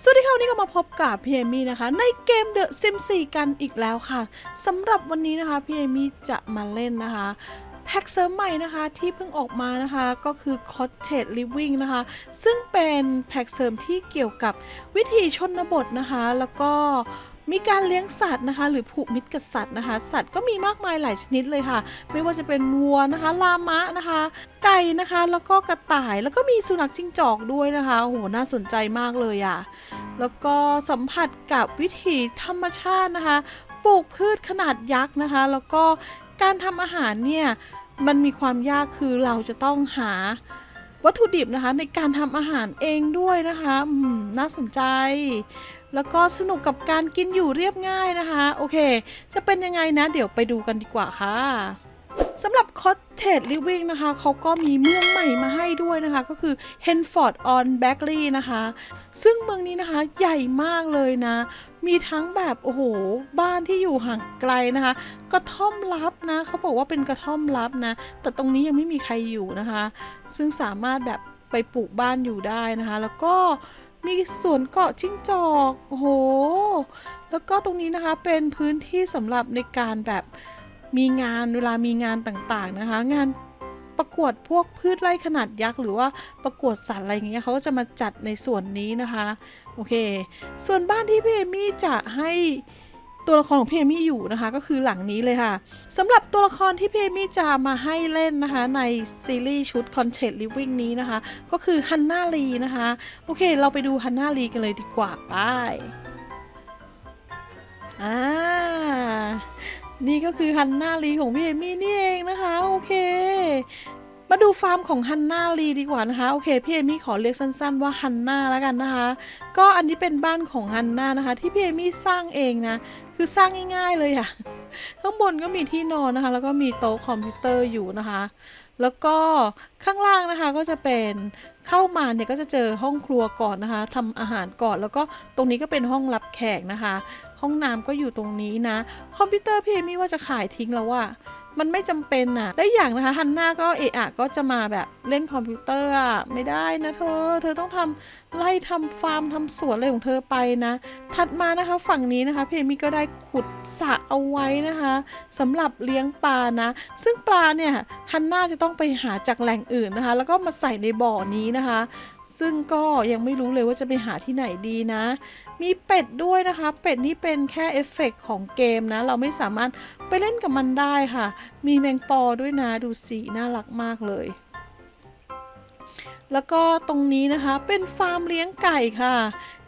สวัสดีค่ะวันนี้ก็มาพบกับพี่เอมี่นะคะ ในเกม The Sims 4 กันอีกแล้วค่ะสำหรับวันนี้นะคะพี่เอมี่จะมาเล่นนะคะแพ็กเสริมใหม่นะคะที่เพิ่งออกมานะคะก็คือ Cottage Living นะคะ ซึ่งเป็นแพ็กเสริมที่เกี่ยวกับวิถีชนบทนะคะ แล้วก็ มีการเลี้ยงสัตว์นะคะ หรือผูกมิตรกับสัตว์นะคะ สัตว์ก็มีมากมายหลายชนิดเลยค่ะ ไม่ว่าจะเป็นวัวนะคะ ลามะนะคะ ไก่นะคะ แล้วก็กระต่าย แล้วก็มีสุนัขจิ้งจอกด้วยนะคะโอ้โหน่าสนใจมากเลยอะ แล้วก็สัมผัสกับวิถีธรรมชาตินะคะ ปลูกพืชขนาดยักษ์นะคะ แล้วก็การทำอาหารเนี่ย มันมีความยากคือเราจะต้องหาวัตถุดิบนะคะในการทำอาหารเองด้วยนะคะอืมน่าสนใจ แล้วก็สนุกกับการกินอยู่เรียบง่ายนะคะ โอเค จะเป็นยังไงนะเดี๋ยวไปดูกันดีกว่าค่ะสำหรับ Cottage Living นะคะ เขาก็มีเมืองใหม่มาให้ด้วยนะคะ ก็คือ Henford on Backley นะคะ ซึ่งเมืองนี้นะคะใหญ่มากเลยนะ มีทั้งแบบ โอ้โห บ้านที่อยู่ห่างไกลนะคะ กระท่อมลับนะ เขาบอกว่าเป็นกระท่อมลับนะ แต่ตรงนี้ยังไม่มีใครอยู่นะคะ ซึ่งสามารถแบบไปปลูกบ้านอยู่ได้นะคะ แล้วก็ มีสวนเกาะจิ้งจอก โอ้โห แล้วก็ตรงนี้นะคะเป็นพื้นที่สำหรับในการแบบมีงานเวลามีงานต่างๆนะคะ งานประกวดพวกพืชไร่ขนาดยักษ์หรือว่าประกวดสัตว์อะไรอย่างเงี้ยเขาก็จะมาจัดในส่วนนี้นะคะ โอเค ส่วนบ้านที่พี่เอมี่จะให้ ตัวละครของพี่เอมี่อยู่นะคะ ก็คือหลังนี้เลยค่ะสำหรับตัวละครที่พี่เอมี่จะมาให้เล่นนะคะในซีรีส์ชุด Content Living นี้นะคะ ก็คือฮันนาลีนะคะ โอเค เราไปดูฮันนาลีกันเลยดีกว่าไปอ่านี่ก็คือฮันนาลีของพี่เอมี่นี่เองนะคะ โอเค มาดูฟาร์มของฮันนาลีดีกว่านะคะ โอเคพี่เอมี่ขอเรียกสั้นๆ ว่าฮันนาแล้วกันนะคะ ก็อันนี้เป็นบ้านของฮันนานะคะ ที่พี่เอมี่สร้างเองนะ คือสร้างง่ายๆเลยอะข้างบนก็มีที่นอนนะคะ แล้วก็มีโต๊ะคอมพิวเตอร์อยู่นะคะ แล้วก็ข้างล่างนะคะก็จะเป็นเข้ามาเนี่ยก็จะเจอห้องครัวก่อนนะคะทำอาหารก่อนแล้วก็ตรงนี้ก็เป็นห้องรับแขกนะคะ ห้องน้ำก็อยู่ตรงนี้นะ คอมพิวเตอร์พี่เอมี่ว่าจะขายทิ้งแล้วว่า มันไม่จำเป็นอะและอย่างนะคะฮันน่าก็เอะอะก็จะมาแบบเล่นคอมพิวเตอร์อะไม่ได้นะเธอ เธอต้องทำไล่ทำฟาร์มทำสวนอะไรของเธอไปนะ ถัดมานะคะฝั่งนี้นะคะพี่เอมี่ก็ได้ขุดสระเอาไว้นะคะสำหรับเลี้ยงปลานะ ซึ่งปลาเนี่ยฮันน่าจะต้องไปหาจากแหล่งอื่นนะคะ แล้วก็มาใส่ในบ่อนี้นะคะ ซึ่งก็ยังไม่รู้เลยว่าจะไปหาที่ไหนดีนะ มีเป็ดด้วยนะคะ เป็ดนี่เป็นแค่เอฟเฟกต์ของเกมนะ เราไม่สามารถไปเล่นกับมันได้ค่ะ มีแมงปอด้วยนะ ดูสีน่ารักมากเลย แล้วก็ตรงนี้นะคะเป็นฟาร์มเลี้ยงไก่ค่ะ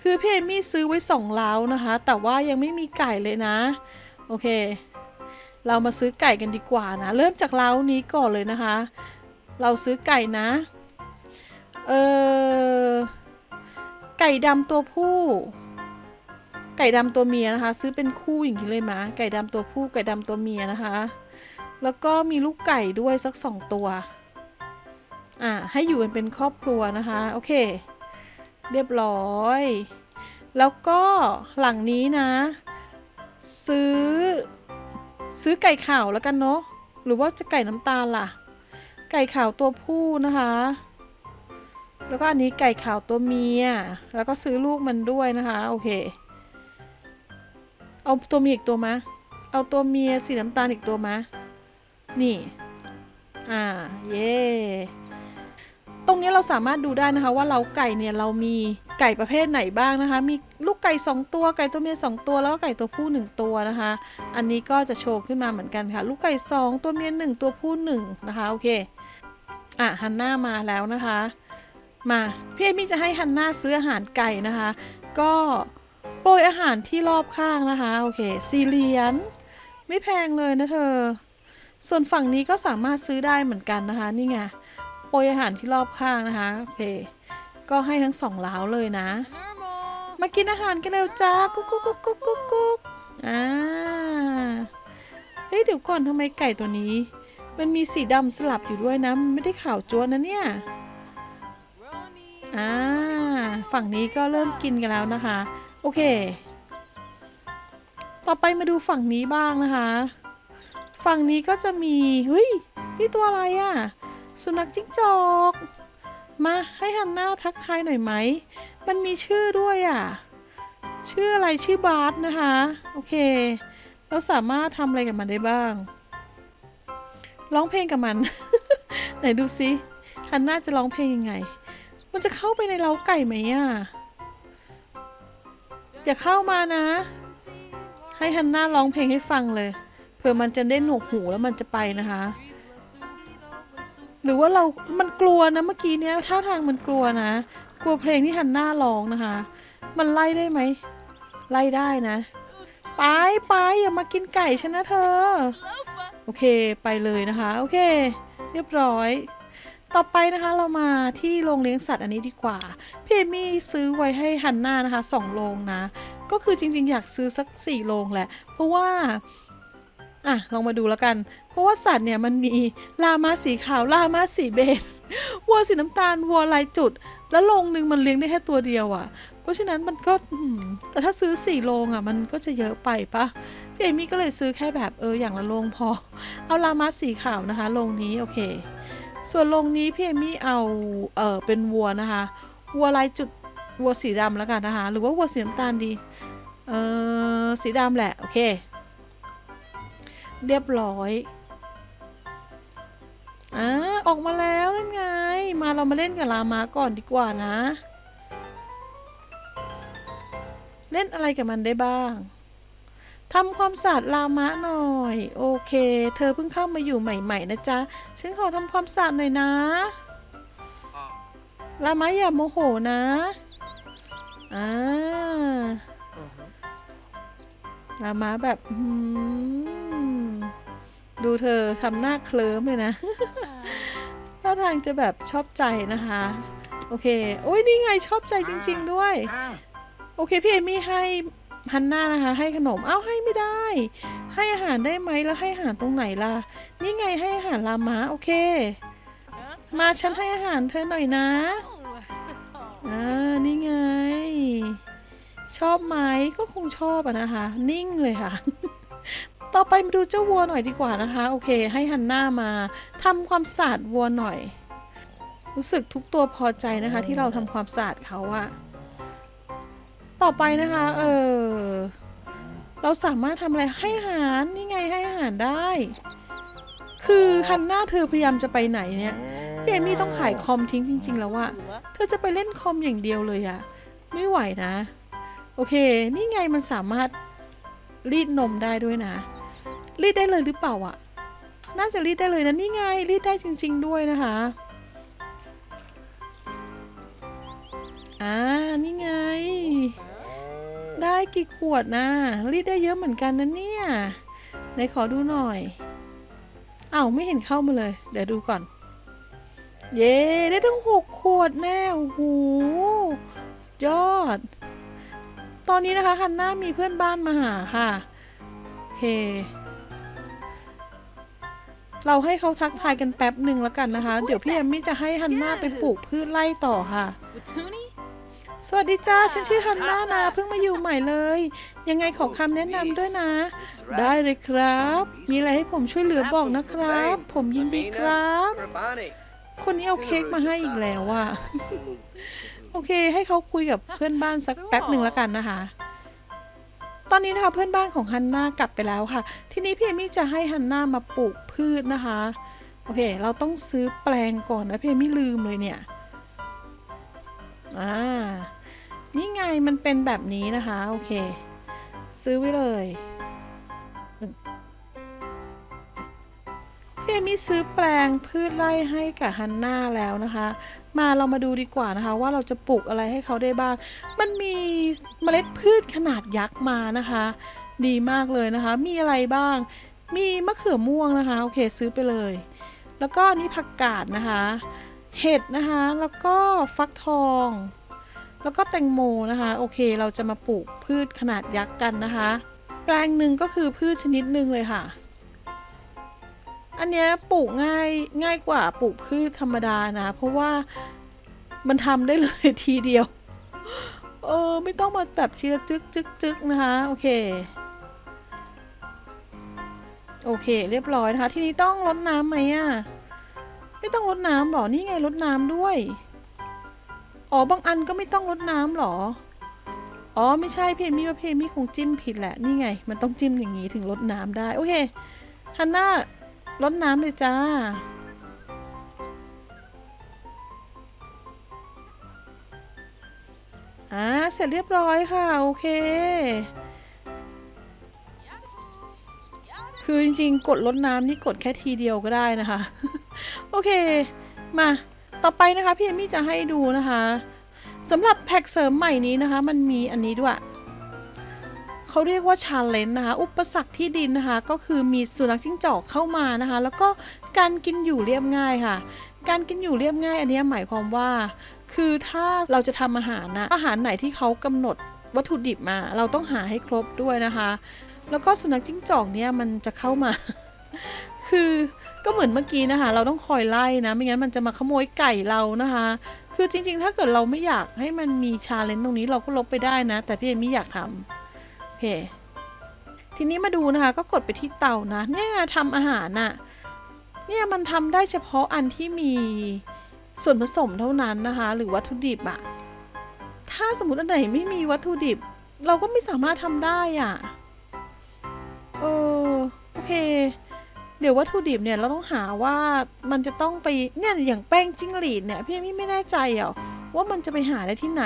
คือพี่เอมี่ซื้อไว้สองเล้านะคะ แต่ว่ายังไม่มีไก่เลยนะ โอเค เรามาซื้อไก่กันดีกว่านะ เริ่มจากเล้านี้ก่อนเลยนะคะ เราซื้อไก่นะ เออไก่ดำตัวผู้ ไก่ดำตัวเมียนะคะ ซื้อเป็นคู่อย่างนี้เลยมะไก่ดำตัวผู้ไก่ดำตัวเมียนะคะ แล้วก็มีลูกไก่ด้วยสักสองตัวอ่าให้อยู่กันเป็นครอบครัวนะคะโอเค เรียบร้อย แล้วก็หลังนี้นะ ซื้อ ซื้อไก่ขาวแล้วกันเนาะหรือว่าจะไก่น้ำตาลล่ะ ไก่ขาวตัวผู้นะคะ แล้วก็อันนี้ไก่ขาวตัวเมีย แล้วก็ซื้อลูกมันด้วยนะคะ โอเค เอาตัวเมียอีกตัวมะเอาตัวเมียสีน้ำตาลอีกตัวมะนี่ อ่า เย่ตรงนี้เราสามารถดูได้นะคะว่าเราไก่เนี่ยเรามีไก่ประเภทไหนบ้างนะคะ มีลูกไก่ 2 ตัวไก่ตัวเมีย2 ตัวแล้วก็ไก่ตัวผู้ 1 ตัวนะคะ อันนี้ก็จะโชว์ขึ้นมาเหมือนกันค่ะ ลูกไก่ 2 ตัวเมีย1ตัวผู้1นะคะโอเค อะฮันน่ามาแล้วนะคะ มาพี่เอมี่จะให้ฮันน่าซื้ออาหารไก่นะคะ ก็โปรยอาหารที่รอบข้างนะคะ โอเคสี่เหรียญไม่แพงเลยนะเธอ ส่วนฝั่งนี้ก็สามารถซื้อได้เหมือนกันนะคะ นี่ไงโปรยอาหารที่รอบข้างนะคะ โอเค ก็ให้ทั้งสองล้าวเลยนะ มากินอาหารกันเร็วจ้ากุ๊กกุ๊กกุ๊กกุ๊กกุ๊กกุ๊กอ่าเฮ้ยเดี๋ยวก่อนทำไมไก่ตัวนี้ มันมีสีดำสลับอยู่ด้วยนะมันไม่ได้ขาวจ้วนนะเนี่ย อ่าฝั่งนี้ก็เริ่มกินกันแล้วนะคะ โอเค ต่อไปมาดูฝั่งนี้บ้างนะคะ ฝั่งนี้ก็จะมีเฮ้ยนี่ตัวอะไรอะ่ะ สุนัขจิ้งจอก มาให้ฮันน่าทักทายหน่อยไหม มันมีชื่อด้วยอะ ชื่ออะไรชื่อบาร์สนะคะ โอเค เราสามารถทำอะไรกับมันได้บ้าง ร้องเพลงกับมัน ไหนดูซิฮันน่าจะร้องเพลงยังไง มันจะเข้าไปในเล้าไก่ไหมอะ อย่าเข้ามานะ ให้ฮันน่าร้องเพลงให้ฟังเลย เผื่อมันจะได้หนวกหูแล้วมันจะไปนะคะ หรือว่าเรา มันกลัวนะเมื่อกี้เนี้ยท่าทางมันกลัวนะ กลัวเพลงที่ฮันน่าร้องนะคะ มันไล่ได้ไหม ไล่ได้นะ ไปไปอย่ามากินไก่ฉันนะเธอ โอเคไปเลยนะคะ โอเค เรียบร้อย ต่อไปนะคะเรามาที่โรงเลี้ยงสัตว์อันนี้ดีกว่า พี่เอมี่ซื้อไว้ให้ฮันน่านะคะสองโรงนะ ก็คือจริงๆ อยากซื้อสักสี่โรงแหละ เพราะว่าอะลองมาดูแล้วกัน เพราะว่าสัตว์เนี่ยมันมีลามาสีขาวลามาสีเบจวัวสีน้ำตาลวัวลายจุด แล้วโรงหนึ่งมันเลี้ยงได้แค่ตัวเดียวอะ่ะ เพราะฉะนั้นมันก็แต่ถ้าซื้อสี่โรงอะ่ะ มันก็จะเยอะไปปะพี่เอมี่ก็เลยซื้อแค่แบบเอออย่างละโรงพอ เอาลามาสีขาวนะคะโรงนี้โอเค ส่วนโรงนี้พี่เอมี่เอาเออเป็นวัวนะคะ วัวลายจุดวัวสีดำแล้วกันนะคะ หรือว่าวัวสีน้ำตาลดี เออสีดำแหละ โอเค เรียบร้อยอ่าออกมาแล้วนั่นไง มาเรามาเล่นกับลามาก่อนดีกว่านะ เล่นอะไรกับมันได้บ้าง ทำความสะอาดลามะหน่อย โอเค เธอเพิ่งเข้ามาอยู่ใหม่ ๆ นะจ๊ะ ฉันขอทำความสะอาดหน่อยนะ ลามะอย่าโมโหนะอ่าลามาแบบอืมดูเธอทำหน้าเคลิ้มเลยนะท่าทางจะแบบชอบใจนะคะ โอเค โอ้ยนี่ไงชอบใจจริง ๆ ด้วย โอเค พี่เอมี่ให้ ฮันน่านะคะ ให้ขนม เอ้าให้ไม่ได้ ให้อาหารได้ไหมแล้วให้อาหารตรงไหนล่ะ นี่ไงให้อาหารลามาโอเค มาฉันให้อาหารเธอหน่อยนะอ่านี่ไง ชอบไหมก็คงชอบอะนะคะ นิ่งเลยค่ะ ต่อไปมาดูเจ้าวัวหน่อยดีกว่านะคะ โอเค ให้ฮันน่ามาทำความสะอาดวัวหน่อย รู้สึกทุกตัวพอใจนะคะ ที่เราทำความสะอาดเขาอะ ต่อไปนะคะ เออ เราสามารถทำอะไรให้อาหารนี่ไงให้อาหารได้ คือฮันน่าเธอพยายามจะไปไหนเนี่ยพี่เอมี่ต้องขายคอมทิ้งจริง ๆ แล้วอะเธอจะไปเล่นคอมอย่างเดียวเลยอะไม่ไหวนะ โอเค นี่ไงมันสามารถรีดนมได้ด้วยนะ รีดได้เลยหรือเปล่าอะน่าจะรีดได้เลยนะนี่ไงรีดได้จริง ๆ ด้วยนะคะอ่านี่ไง ได้กี่ขวดนะรีดได้เยอะเหมือนกันนะเนี่ยไหนขอดูหน่อยอ้าวไม่เห็นเข้ามาเลย เดี๋ยวดูก่อน เย้ได้ทั้งหกขวดแน่โอ้โหสยอด ตอนนี้นะคะฮันน่ามีเพื่อนบ้านมาหาค่ะโอเค เราให้เขาทักทายกันแป๊บหนึ่งแล้วกันนะคะ เดี๋ยวพี่แอมมี่จะให้ฮันน่าไปปลูกพืชไล่ต่อค่ะ สวัสดีจ้า ฉันชื่อฮันน่านะเพิ่งมาอยู่ใหม่เลย ยังไงขอคำแนะนำด้วยนะ ได้เลยครับ มีอะไรให้ผมช่วยเหลือบอกนะครับ ผมยินดีครับ คนนี้เอาเค้กมาให้อีกแล้วว่ะโอเค ให้เขาคุยกับเพื่อนบ้านสักแป๊บหนึ่งแล้วกันนะคะ ตอนนี้นะคะเพื่อนบ้านของฮันน่ากลับไปแล้วค่ะ ทีนี้พี่เอมี่จะให้ฮันน่ามาปลูกพืชนะคะ โอเค เราต้องซื้อแปลงก่อนนะพี่เอมี่ลืมเลยเนี่ย อ่า นี่ไงมันเป็นแบบนี้นะคะ โอเค ซื้อไว้เลยพี่เอมี่ซื้อแปลงพืชไร่ให้กับฮันน่าแล้วนะคะ มาเรามาดูดีกว่านะคะ ว่าเราจะปลูกอะไรให้เขาได้บ้าง มันมีเมล็ดพืชขนาดยักษ์มานะคะ ดีมากเลยนะคะ มีอะไรบ้าง มีมะเขือม่วงนะคะ โอเคซื้อไปเลย แล้วก็นี่ผักกาดนะคะ เห็ดนะคะ แล้วก็ฟักทอง แล้วก็แตงโมนะคะ โอเคเราจะมาปลูกพืชขนาดยักษ์กันนะคะ แปลงหนึ่งก็คือพืชชนิดหนึ่งเลยค่ะ อันนี้ปลูกง่ายง่ายกว่าปลูกพืชธรรมดานะ เพราะว่ามันทำได้เลยทีเดียว เออไม่ต้องมาแบบทีละจึกจึกจึกนะคะ โอเค โอเค เรียบร้อยนะคะ ทีนี้ต้องรดน้ำไหมอะ ไม่ต้องรดน้ำบอกนี่ไงรดน้ำด้วย อ๋อบางอันก็ไม่ต้องรดน้ำหรอ อ๋อไม่ใช่เอมี่ว่าเอมี่คงจิ้มผิดแหละนี่ไง มันต้องจิ้มอย่างนี้ถึงรดน้ำได้โอเคฮันน่ารดน้ำเลยจ้าอ่าเสร็จเรียบร้อยค่ะโอเค คือจริงๆ กดลดน้ำนี่กดแค่ทีเดียวก็ได้นะคะ โอเค มา ต่อไปนะคะพี่เอมี่จะให้ดูนะคะสำหรับแพ็กเสริมใหม่นี้นะคะ มันมีอันนี้ด้วยเขาเรียกว่าชาเลนจ์นะคะ อุปสรรคที่ดินนะคะ ก็คือมีสุนัขจิ้งจอกเข้ามานะคะ แล้วก็การกินอยู่เรียบง่ายค่ะ การกินอยู่เรียบง่าย อันนี้หมายความว่า คือถ้าเราจะทำอาหารนะอาหารไหนที่เขากำหนดวัตถุดิบมา เราต้องหาให้ครบด้วยนะคะ แล้วก็สุนัขจิ้งจอกเนี่ยมันจะเข้ามา คือก็เหมือนเมื่อกี้นะคะ เราต้องคอยไล่นะ ไม่งั้นมันจะมาขโมยไก่เรานะคะ คือจริง ๆ ถ้าเกิดเราไม่อยากให้มันมีชาเลนจ์ตรงนี้เราก็ลบไปได้นะ แต่พี่เอมี่อยากทำโอเค ทีนี้มาดูนะคะ ก็กดไปที่เตานะ เนี่ยทำอาหารน่ะ เนี่ยมันทำได้เฉพาะอันที่มีส่วนผสมเท่านั้นนะคะ หรือวัตถุดิบอะถ้าสมมติอันไหนไม่มีวัตถุดิบ เราก็ไม่สามารถทำได้อะเออโอเค เดี๋ยววัตถุดิบเนี่ยเราต้องหาว่ามันจะต้องไปเนี่ยอย่างแป้งจิ้งหรีดเนี่ยพี่เอมี่ไม่แน่ใจอะว่ามันจะไปหาได้ที่ไหน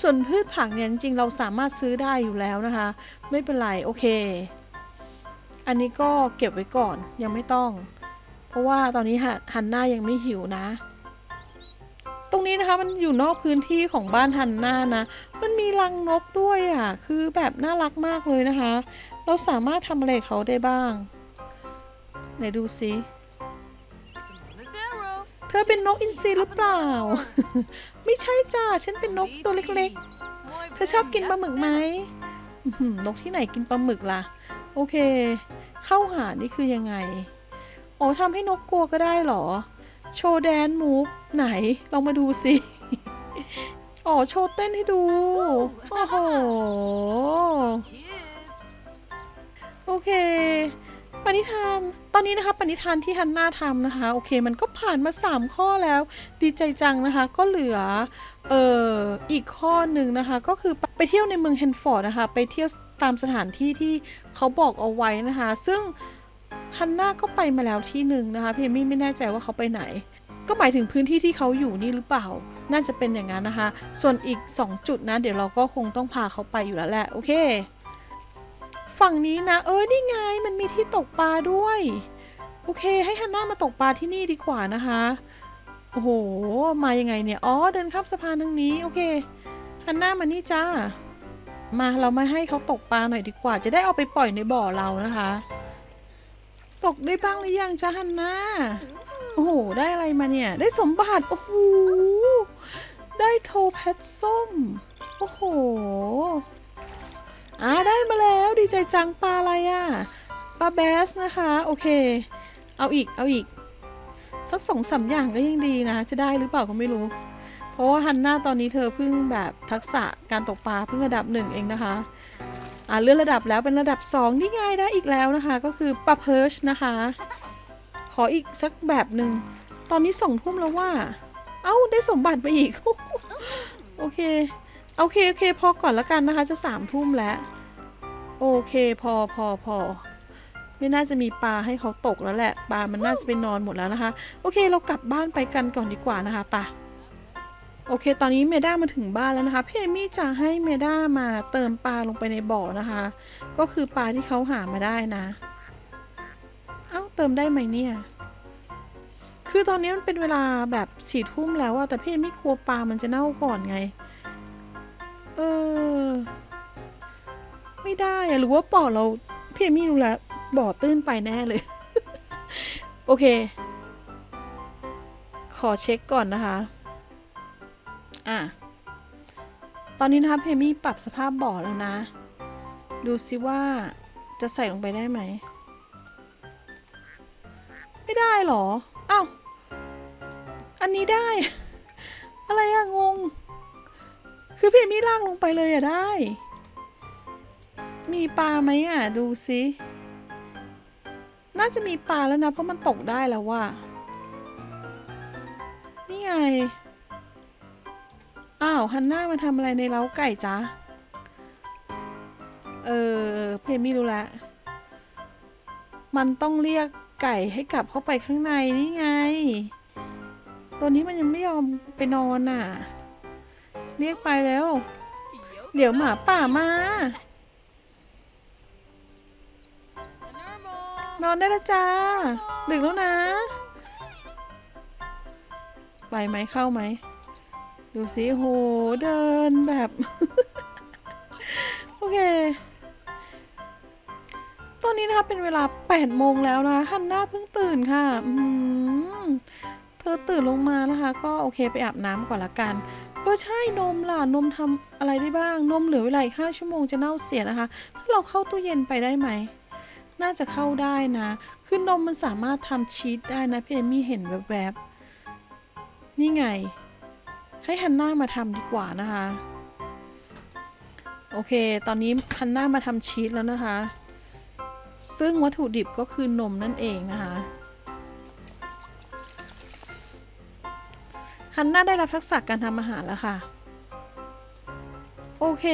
ส่วนพืชผักเนี่ยจริงๆเราสามารถซื้อได้อยู่แล้วนะคะ ไม่เป็นไรโอเค อันนี้ก็เก็บไว้ก่อนยังไม่ต้อง เพราะว่าตอนนี้ฮันน่ายังไม่หิวนะ ตรงนี้นะคะมันอยู่นอกพื้นที่ของบ้านฮันน่านะ มันมีรังนกด้วยอะ คือแบบน่ารักมากเลยนะคะ เราสามารถทำอะไรกับเขาได้บ้าง ไหนดูสิ Simona Zero. เธอเป็นนกอินทรีหรือเปล่า ไม่ใช่จ้าฉันเป็นนกตัวเล็กๆ เธอชอบกินปลาหมึกไหมอื้อหือนกที่ไหนกินปลาหมึกล่ะ โอเค เข้าหานี่คือยังไงอ๋อทำให้นกกลัวก็ได้เหรอ โชว์แดนมูฟไหนลองมาดูสิอ๋อโชว์เต้นให้ดู โอ้โห Kids. โอเคปณิธาน ตอนนี้นะคะปณิธานที่ฮันน่าทำนะคะโอเคมันก็ผ่านมา 3 ข้อแล้ว ดีใจจังนะคะก็เหลือเอ่ออีกข้อหนึ่งนะคะก็คือไปเที่ยวในเมืองเฮนฟอร์ดนะคะไปเที่ยวตามสถานที่ที่เขาบอกเอาไว้นะคะซึ่งฮันน่าก็ไปมาแล้วที่หนึ่งนะคะพี่เอมี่ไม่แน่ใจว่าเขาไปไหน ก็หมายถึงพื้นที่ที่เขาอยู่นี่หรือเปล่า น่าจะเป็นอย่างนั้นนะคะ ส่วนอีก 2 จุดนะเดี๋ยวเราก็คงต้องพาเขาไปอยู่แล้วแหละโอเค ฝั่งนี้นะ เออนี่ไงมันมีที่ตกปลาด้วย โอเค ให้ฮันน่ามาตกปลาที่นี่ดีกว่านะคะ โอ้โห มายังไงเนี่ย อ๋อ เดินข้ามสะพานทางนี้ โอเค ฮันน่ามานี่จ้า มาเรามาให้เขาตกปลาหน่อยดีกว่า จะได้เอาไปปล่อยในบ่อเรานะคะ ตกได้บ้างหรือยังจ้าฮันน่า โอ้โห ได้อะไรมาเนี่ย ได้สมบัติ โอ้โห ได้โทแพทส้ม โอ้โห อ่าได้มาแล้วดีใจจังปลาอะไรอะ่ะปลาแบสนะคะ โอเค เอาอีกเอาอีก สักสองสามอย่างก็ยังดีนะ จะได้หรือเปล่าก็ไม่รู้ เพราะว่าฮันน่าตอนนี้เธอเพิ่งแบบทักษะการตกปลาเพิ่งระดับหนึ่งเองนะคะอ่าเลื่อนระดับแล้วเป็นระดับสองนี่ไงได้อีกแล้วนะคะ ก็คือปลาเพิร์ชนะคะ ขออีกสักแบบหนึ่งตอนนี้สองทุ่มแล้วว่า เอ้าได้สมบัติไปอีก โอเค โอเคโอเคพอก่อนแล้วกันนะคะ จะสามทุ่มแล้ว โอเคพอพอพอไม่น่าจะมีปลาให้เขาตกแล้วแหละปลามันน่าจะไปนอนหมดแล้วนะคะ โอเคเรากลับบ้านไปกันก่อนดีกว่านะคะไปะโอเค ตอนนี้เมด้ามาถึงบ้านแล้วนะคะ พี่เอมี่จะให้เมด้ามาเติมปลาลงไปในบ่อนะคะ ก็คือปลาที่เขาหามาได้นะ เอ้าเติมได้ไหมเนี่ย คือตอนนี้มันเป็นเวลาแบบสี่ทุ่มแล้วอะแต่พี่เอมี่กลัวปลามันจะเน่าก่อนไง เออ ไม่ได้อะหรือว่าบ่อเราพี่เอมี่รู้แล้วบ่อตื้นไปแน่เลย โอเค ขอเช็คก่อนนะคะ อะ ตอนนี้นะคะพี่เอมี่ปรับสภาพบ่อแล้วนะ ดูซิว่าจะใส่ลงไปได้ไหม ไม่ได้หรอ อ้าว อันนี้ได้ อะไรอะงง คือพี่เอมี่ลากลงไปเลยอะได้ มีปลาไหมอะดูสิน่าจะมีปลาแล้วนะ เพราะมันตกได้แล้วว่านี่ไง อ้าวฮันน่ามาทำอะไรในเล้าไก่จ๊ะ เออ เพมไม่รู้ละมันต้องเรียกไก่ให้กลับเข้าไปข้างในนี่ไง ตัวนี้มันยังไม่ยอมไปนอนน่ะ เรียกไปแล้ว เดี๋ยวหมาป่ามา นอนได้แล้วจ้า ดึกแล้วนะ ไปไหมเข้าไหม ดูสิโหเดินแบบ โอเคตอนนี้นะคะเป็นเวลา8โมงแล้วนะคะฮันน่าเพิ่งตื่นค่ะ อืมเธอตื่นลงมานะคะ ก็โอเคไปอาบน้ำก่อนละกัน ก็ใช่นมล่ะนมทำอะไรได้บ้าง นมเหลือเวลาอีก5ชั่วโมงจะเน่าเสียนะคะ ถ้าเราเข้าตู้เย็นไปได้ไหม น่าจะเข้าได้นะ คือนมมันสามารถทำชีสได้นะพี่เอมี่เห็นแวบๆ นี่ไง ให้ฮันน่ามาทำดีกว่านะคะ โอเค ตอนนี้ฮันน่ามาทำชีสแล้วนะคะ ซึ่งวัตถุดิบก็คือนมนั่นเองนะคะ ฮันน่าได้รับทักษะการทำอาหารแล้วค่ะ โอเค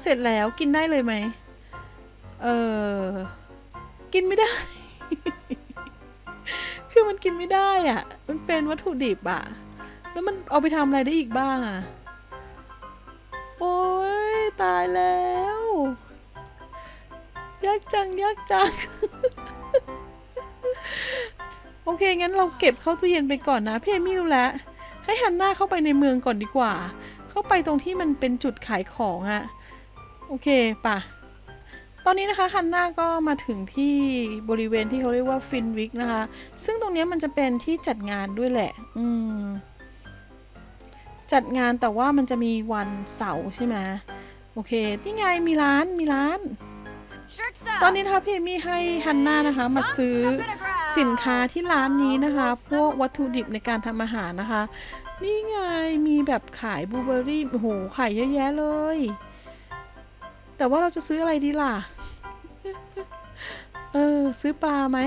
เสร็จแล้วกินได้เลยไหม เออกินไม่ได้ คือมันกินไม่ได้อะ่ะ มันเป็นวัตถุดิบอะ่ะ แล้วมันเอาไปทำอะไรได้อีกบ้างอะ่ะ โอ้ยตายแล้ว ยากจังยากจังโอเค งั้นเราเก็บเข้าตู้เย็นไปก่อนนะพี่เอมี่รู้แล้ว ให้ฮันน่าเข้าไปในเมืองก่อนดีกว่า เข้าไปตรงที่มันเป็นจุดขายของอะโอเคป่ะ ตอนนี้นะคะฮันน่าก็มาถึงที่บริเวณที่เขาเรียกว่าฟินวิกนะคะ ซึ่งตรงนี้มันจะเป็นที่จัดงานด้วยแหละ อืม จัดงานแต่ว่ามันจะมีวันเสาร์ใช่ไหมโอเคนี่ไงมีร้านมีร้าน ตอนนี้นะคะพี่เอมี่ให้ฮันน่านะคะมาซื้อสินค้าที่ร้านนี้นะคะ พวกวัตถุดิบในการทำอาหารนะคะ นี่ไงมีแบบขายบลูเบอร์รี่โอ้โหขายเยอะแยะเลย แต่ว่าเราจะซื้ออะไรดีล่ะ เออ ซื้อปลาไหม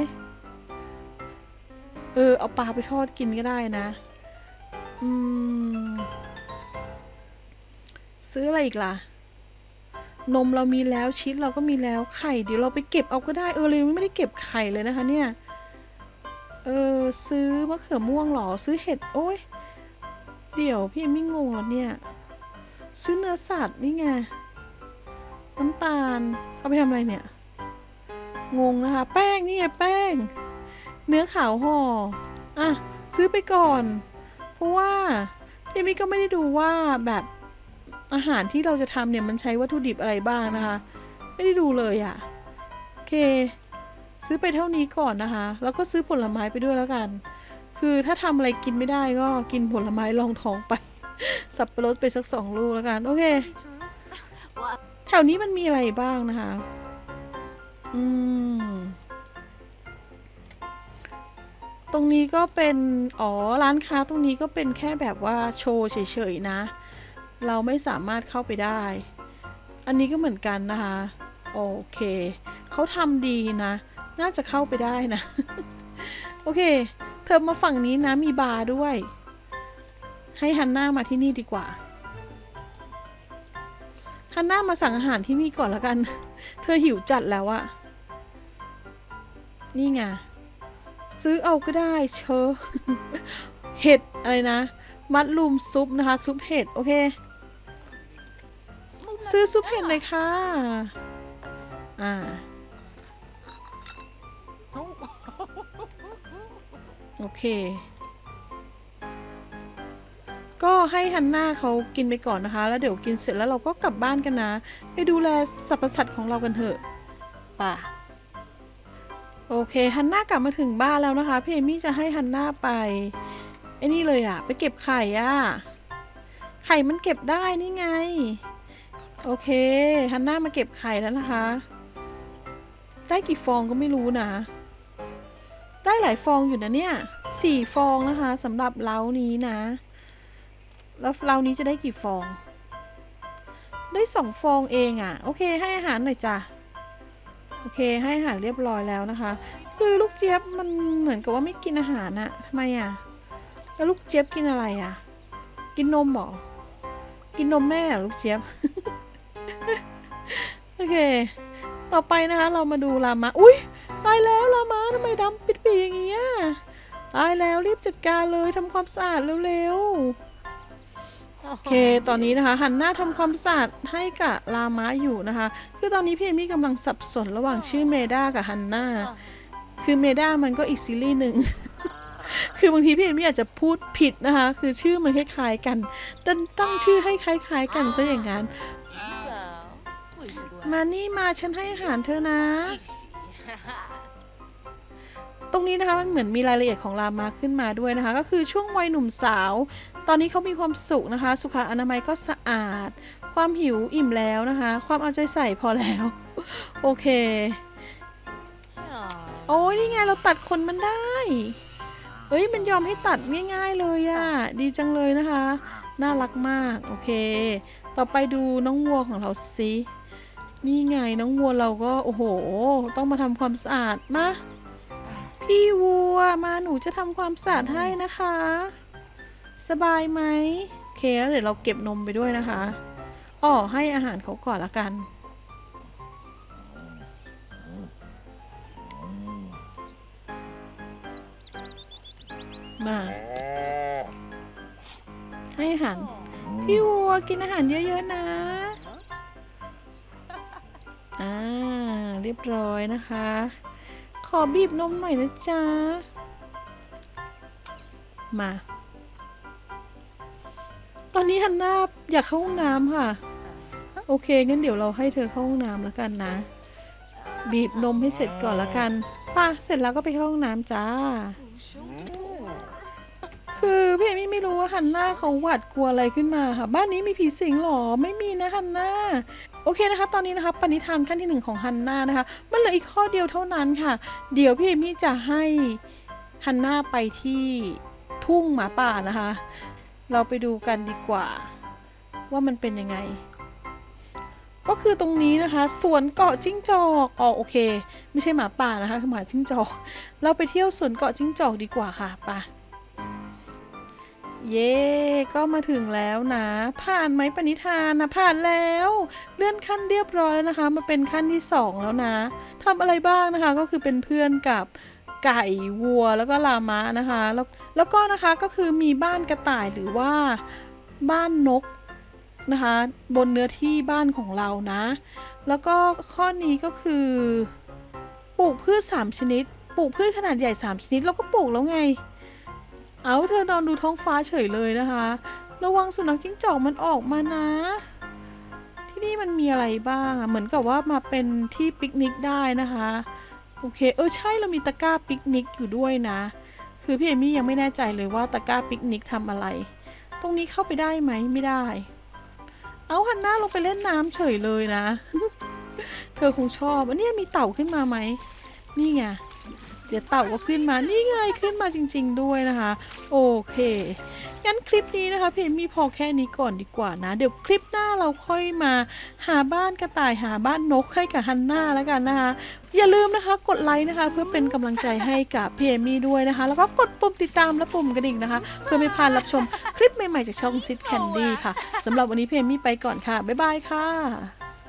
เออ เอาปลาไปทอดกินก็ได้นะ อืม ซื้ออะไรอีกล่ะ นมเรามีแล้วชีสเราก็มีแล้วไข่เดี๋ยวเราไปเก็บเอาก็ได้เออเรายังไม่ได้เก็บไข่เลยนะคะเนี่ยเออซื้อมะเขือม่วงหรอซื้อเห็ดโอ้ยเดี๋ยวพี่เอมมี่งงแล้วเนี่ย ซื้อเนื้อสัตว์นี่ไงน้ำตาลเอาไปทำอะไรเนี่ย งงนะคะ แป้งนี่ไงแป้ง เนื้อขาวห่ออะซื้อไปก่อน เพราะว่าพี่เอมมี่ก็ไม่ได้ดูว่าแบบ อาหารที่เราจะทำเนี่ยมันใช้วัตถุดิบอะไรบ้างนะคะ ไม่ได้ดูเลยอะ่ะโอเค ซื้อไปเท่านี้ก่อนนะคะ แล้วก็ซื้อผลไม้ไปด้วยแล้วกัน คือถ้าทำอะไรกินไม่ได้ก็กินผลไม้รองท้องไป สับปะรดไปสักสองลูกแล้วกัน โอเค แถวนี้มันมีอะไรบ้างนะคะ อืมตรงนี้ก็เป็น อ๋อ ร้านค้าตรงนี้ก็เป็นแค่แบบว่าโชว์เฉยๆนะ เราไม่สามารถเข้าไปได้ อันนี้ก็เหมือนกันนะคะ โอเค เขาทำดีนะ น่าจะเข้าไปได้นะ โอเค เธอมาฝั่งนี้นะมีบาร์ด้วย ให้ฮันน่ามาที่นี่ดีกว่าฮันน่ามาสั่งอาหารที่นี่ก่อนล้วกัน เธอหิวจัดแล้วอะนี่ไง ซื้อเอาก็ได้เชอ เห็ดอะไรนะ มัดลูมซุปนะคะ ซุปเห็ด โอเค ซื้อซุปเห็ดเลยค่ะ อ่า โอเค ก็ให้ฮันน่าเขากินไปก่อนนะคะ แล้วเดี๋ยวกินเสร็จแล้วเราก็กลับบ้านกันนะ ไปดูแลสรรพสัตว์ของเรากันเถอะป่ะโอเคฮันน่ากลับมาถึงบ้านแล้วนะคะพี่เอมี่จะให้ฮันน่าไปไอ้นี่เลยอะไปเก็บไข่อะไข่มันเก็บได้นี่ไง โอเคฮันน่ามาเก็บไข่แล้วนะคะ ได้กี่ฟองก็ไม่รู้นะ ได้หลายฟองอยู่นะเนี่ยสี่ฟองนะคะสำหรับเล้านี้นะ แล้วเล้านี้จะได้กี่ฟอง ได้สองฟองเองอะ่ะ โอเค ให้อาหารหน่อยจ้ะโอเค ให้อาหารเรียบร้อยแล้วนะคะ คือลูกเจี๊ยบมันเหมือนกับว่าไม่กินอาหารอะทำไมอะแล้วลูกเจี๊ยบกินอะไรอะกินนมหรอกินนมแม่ลูกเจี๊ยบ โอเค ต่อไปนะคะเรามาดูลามาอุ้ยตายแล้วลามาทำไมดำปิดปีอย่างเงี้ยตายแล้วรีบจัดการเลยทำความสะอาดเร็วๆ โอเค ตอนนี้นะคะหันหน้าทำความสะอาดให้กับลามาอยู่นะคะ คือตอนนี้พี่เอมี่กำลังสับสนระหว่างชื่อเมด้ากับฮันน่า คือเมด้ามันก็อีกซีรีส์หนึ่ง คือบางทีพี่เอมี่อาจจะพูดผิดนะคะ คือชื่อมันคล้ายๆกันดันตั้งชื่อให้คล้ายๆกันซะอย่างนั้น มานี่มาฉันให้อาหารเธอนะ ตรงนี้นะคะมันเหมือนมีรายละเอียดของรามาขึ้นมาด้วยนะคะ ก็คือช่วงวัยหนุ่มสาว ตอนนี้เขามีความสุขนะคะ สุขอนามัยก็สะอาด ความหิวอิ่มแล้วนะคะ ความเอาใจใส่พอแล้ว โอเค โอ้ยนี่ไงเราตัดขนมันได้เอ้ยมันยอมให้ตัดง่าย ๆเลยอะดีจังเลยนะคะ น่ารักมาก โอเค ต่อไปดูน้องวัวของเราสิ นี่ไงน้องวัวเราก็โอ้โห ต้องมาทำความสะอาดมาพี่วัวมาหนูจะทำความสะอาดให้นะคะ สบายไหมโอเคแล้วเดี๋ยวเราเก็บนมไปด้วยนะคะอ๋อให้อาหารเขาก่อนละกัน มาให้อาหารพี่วัวกินอาหารเยอะๆนะ อ่าเรียบร้อยนะคะ ขอบีบนมหน่อยนะจ๊ะ มา ตอนนี้ฮันนาอยากเข้าห้องน้ำค่ะ โอเคงั้นเดี๋ยวเราให้เธอเข้าห้องน้ำแล้วกันนะ บีบนมให้เสร็จก่อนแล้วกันป่ะเสร็จแล้วก็ไปเข้าห้องน้ำจ้า คือพี่เอมี่ไม่รู้ว่าฮันน่าเขาหวาดกลัวอะไรขึ้นมาค่ะ บ้านนี้มีผีสิงหรอ ไม่มีนะฮันน่า โอเคนะคะ ตอนนี้นะคะปณิธานขั้นที่หนึ่งของฮันน่านะคะ มันเหลืออีกข้อเดียวเท่านั้นค่ะ เดี๋ยวพี่เอมี่จะให้ฮันน่าไปที่ทุ่งหมาป่านะคะ เราไปดูกันดีกว่า ว่ามันเป็นยังไง ก็คือตรงนี้นะคะสวนเกาะจิ้งจอกอ๋อโอเค ไม่ใช่หมาป่านะคะคือหมาจิ้งจอก เราไปเที่ยวสวนเกาะจิ้งจอกดีกว่าค่ะไป เย่ก็มาถึงแล้วนะ ผ่านไหมปณิธานนะผ่านแล้ว เลื่อนขั้นเรียบร้อยแล้วนะคะ มาเป็นขั้นที่สองแล้วนะทำอะไรบ้างนะคะก็คือเป็นเพื่อนกับไก่วัวแล้วก็ลามะนะคะ แล้วแล้วก็นะคะก็คือมีบ้านกระต่ายหรือว่าบ้านนกนะคะ บนเนื้อที่บ้านของเรานะ แล้วก็ข้อนี้ก็คือปลูกพืชสามชนิด ปลูกพืชขนาดใหญ่สามชนิดเราก็ปลูกแล้วไง เอาเธอนอนดูท้องฟ้าเฉยเลยนะคะ ระวังสุนัขจิ้งจอกมันออกมานะ ที่นี่มันมีอะไรบ้างอะเหมือนกับว่ามาเป็นที่ปิกนิกได้นะคะ โอเค เออใช่เรามีตะกร้าปิกนิกอยู่ด้วยนะ คือพี่เอมี่ยังไม่แน่ใจเลยว่าตะกร้าปิกนิกทำอะไร ตรงนี้เข้าไปได้ไหมไม่ได้ เอาฮันน่าลงไปเล่นน้ำเฉยเลยนะ เธอคงชอบอันนี้มีเต่าขึ้นมาไหมนี่ไง ดี๋ยวเต่าก็ขึ้นมานี่ไงขึ้นมาจริง ๆ ด้วยนะคะ โอเคงั้นคลิปนี้นะคะเพมมี่พอแค่นี้ก่อนดีกว่านะ เดี๋ยวคลิปหน้าเราค่อยมาหาบ้านกระต่ายหาบ้านนกให้กับฮันน่าแล้วกันนะคะ อย่าลืมนะคะกดไลค์นะคะ เพื่อเป็นกำลังใจให้กับพี่เอมี่ด้วยนะคะ แล้วก็กดปุ่มติดตามและปุ่มกระดิ่งนะคะ เพื่อไม่พลาดรับชมคลิปใหม่ๆจากช่องซิดแคนดี้ค่ะสำหรับวันนี้พี่เอมี่ไปก่อนค่ะบ๊ายบายค่ะ